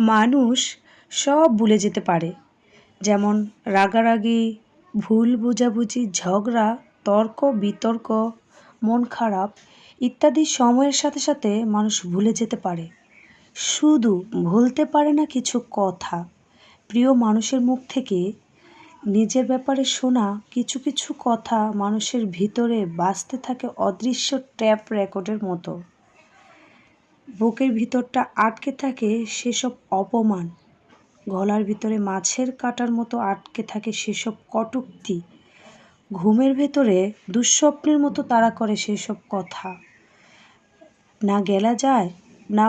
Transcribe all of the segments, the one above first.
মানুষ সব ভুলে যেতে পারে। যেমন রাগারাগি, ভুল বোঝাবুঝি, ঝগড়া, তর্ক, বিতর্ক, মন খারাপ ইত্যাদি সময়ের সাথে সাথে মানুষ ভুলে যেতে পারে। শুধু ভুলতে পারে না কিছু কথা। প্রিয় মানুষের মুখ থেকে নিজের ব্যাপারে শোনা কিছু কিছু কথা মানুষের ভিতরে বাজতে থাকে অদৃশ্য ট্যাপ রেকর্ডের মতো। বুকের ভিতরটা আটকে থাকে সেসব অপমান। গলার ভিতরে মাছের কাটার মতো আটকে থাকে সেসব কটুক্তি। ঘুমের ভেতরে দুঃস্বপ্নের মতো তাড়া করে সেসব কথা। না গেলা যায়, না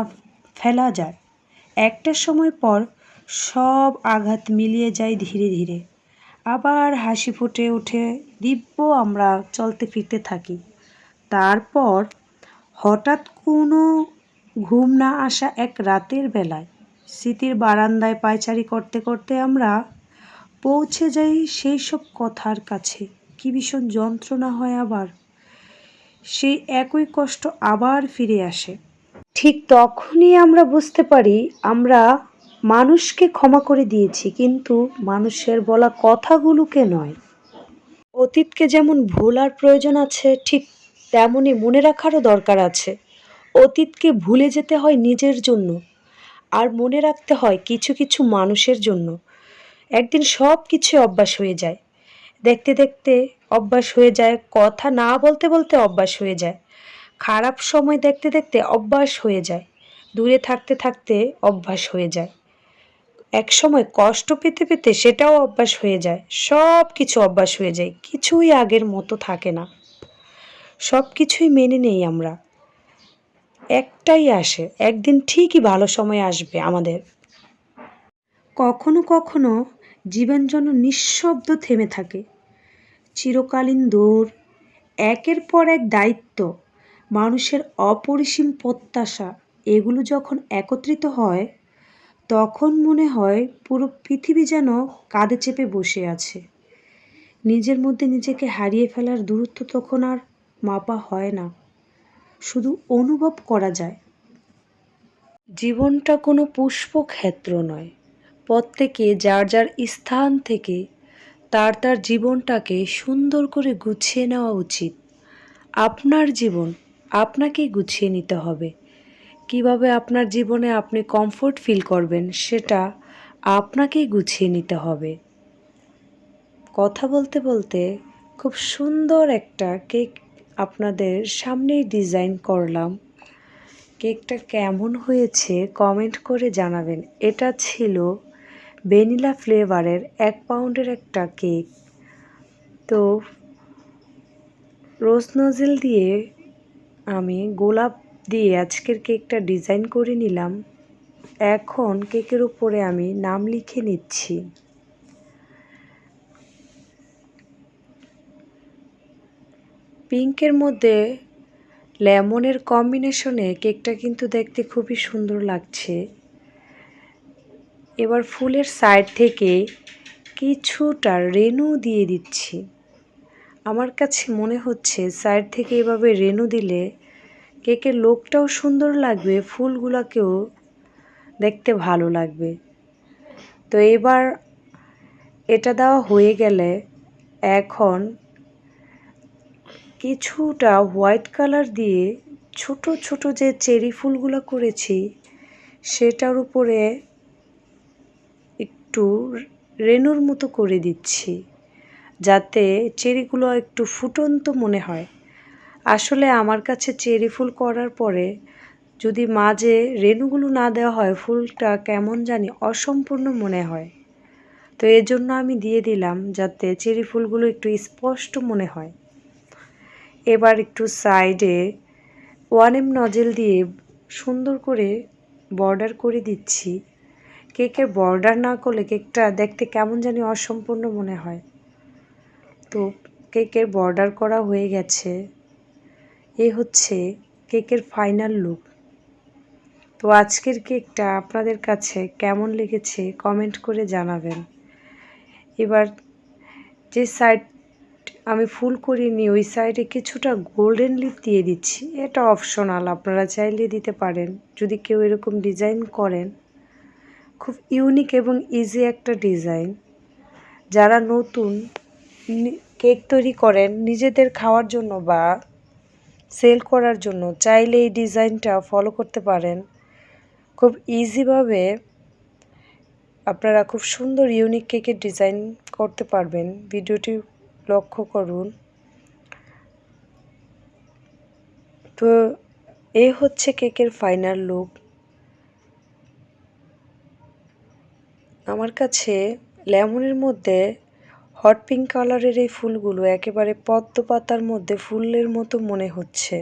ফেলা যায়। একটা সময় পর সব আঘাত মিলিয়ে যায় ধীরে ধীরে। আবার হাসি ফুটে উঠে দিব্য আমরা চলতে ফিরতে থাকি। তারপর হঠাৎ কোনো ঘুম না আসা এক রাতের বেলায় স্মৃতির বারান্দায় পায়চারি করতে করতে আমরা পৌঁছে যাই সেই সব কথার কাছে। কি ভীষণ যন্ত্রণা হয় আবার। সেই একই কষ্ট আবার ফিরে আসে। ঠিক তখনই আমরা বুঝতে পারি, আমরা মানুষকে ক্ষমা করে দিয়েছি, কিন্তু মানুষের বলা কথাগুলোকে নয়। অতীতকে যেমন ভোলার প্রয়োজন আছে, ঠিক তেমনই মনে রাখারও দরকার আছে। অতীতকে ভুলে যেতে হয় নিজের জন্য আর মনে রাখতে হয় কিছু কিছু মানুষের জন্য। একদিন সব কিছু অভ্যাস হয়ে যায়। দেখতে দেখতে অভ্যাস হয়ে যায়, কথা না বলতে বলতে অভ্যাস হয়ে যায়। খারাপ সময় দেখতে দেখতে অভ্যাস হয়ে যায়। দূরে থাকতে থাকতে অভ্যাস হয়ে যায়। এক সময় কষ্ট পেতে পেতে সেটাও অভ্যাস হয়ে যায়। সব কিছু অভ্যাস হয়ে যায়। কিছুই আগের মতো থাকে না। সব কিছুই মেনে নেই আমরা। একটাই আসে, একদিন ঠিকই ভালো সময় আসবে আমাদের। কখনো কখনো জীবন যেন নিঃশব্দ থেমে থাকে। চিরকালীন দৌড় একের পর এক দায়িত্ব, মানুষের অপরিসীম প্রত্যাশা, এগুলো যখন একত্রিত হয়, তখন মনে হয় পুরো পৃথিবী যেন কাঁধে চেপে বসে আছে। নিজের মধ্যে নিজেকে হারিয়ে ফেলার দূরত্ব তখন আর মাপা হয় না। শুধু অনুভব করা যায়। জীবনটা কোনো পুষ্পক্ষেত্র নয়। প্রত্যেকে যার যার স্থান থেকে তার তার জীবনটাকে সুন্দর করে গুছিয়ে নেওয়া উচিত। আপনার জীবন আপনাকেই গুছিয়ে নিতে হবে। কীভাবে আপনার জীবনে আপনি কমফোর্ট ফিল করবেন সেটা আপনাকেই গুছিয়ে নিতে হবে। কথা বলতে বলতে খুব সুন্দর একটা কেক আপনাদের সামনেই ডিজাইন করলাম। কেকটা কেমন হয়েছে কমেন্ট করে জানাবেন। এটা ছিল ভ্যানিলা ফ্লেভারের এক পাউন্ডের একটা কেক। তো রোজ নজেল দিয়ে আমি গোলাপ দিয়ে আজকের কেকটা ডিজাইন করে নিলাম। এখন কেকের উপরে আমি নাম লিখে নিচ্ছি। পিঙ্কের মধ্যে লেমনের কম্বিনেশনে কেকটা কিন্তু দেখতে খুবই সুন্দর লাগছে। এবার ফুলের সাইড থেকে কিছুটা রেনু দিয়ে দিচ্ছি। আমার কাছে মনে হচ্ছে সাইড থেকে এভাবে রেনু দিলে কেকের লোকটাও সুন্দর লাগবে, ফুলগুলোকেও দেখতে ভালো লাগবে। তো এবার এটা দেওয়া হয়ে গেলে এখন কিছুটা হোয়াইট কালার দিয়ে ছোট ছোট যে চেরি ফুলগুলো করেছি, সেটার উপরে একটু রেনুর মতো করে দিচ্ছি, যাতে চেরিগুলো একটু ফুটন্ত মনে হয়। আসলে আমার কাছে চেরি ফুল করার পরে যদি মাঝে রেনুগুলো না দেওয়া হয়, ফুলটা কেমন জানি অসম্পূর্ণ মনে হয়। তো এর জন্য আমি দিয়ে দিলাম, যাতে চেরি ফুলগুলো একটু স্পষ্ট মনে হয়। এবার একটু সাইডে ওয়ান এম নজেল দিয়ে সুন্দর করে বর্ডার করে দিচ্ছি। কেকের বর্ডার না করলে কেকটা দেখতে কেমন জানি অসম্পূর্ণ মনে হয়। তো কেকের বর্ডার করা হয়ে গেছে। এ হচ্ছে কেকের ফাইনাল লুক। তো আজকের কেকটা আপনাদের কাছে কেমন লেগেছে কমেন্ট করে জানাবেন। এবার যে সাইড আমি ফুল করিনি, ওই সাইডে কিছুটা গোল্ডেন লিপ দিয়ে দিচ্ছি। এটা অপশনাল আপনারা চাইলে দিতে পারেন। যদি কেউ এরকম ডিজাইন করেন, খুব ইউনিক এবং ইজি একটা ডিজাইন যারা নতুন কেক তৈরি করেন, নিজেদের খাওয়ার জন্য বা সেল করার জন্য চাইলে এই ডিজাইনটা ফলো করতে পারেন। খুব ইজিভাবে আপনারা খুব সুন্দর ইউনিক কেকের ডিজাইন করতে পারবেন। ভিডিওটি লক্ষ্য করুন। তো এ হচ্ছে কেকের ফাইনাল লুক আমার কাছে লেমনের মধ্যে হট পিঙ্ক কালারের এই ফুলগুলো একেবারে পদ্ম পাতার মধ্যে ফুলের মতো মনে হচ্ছে।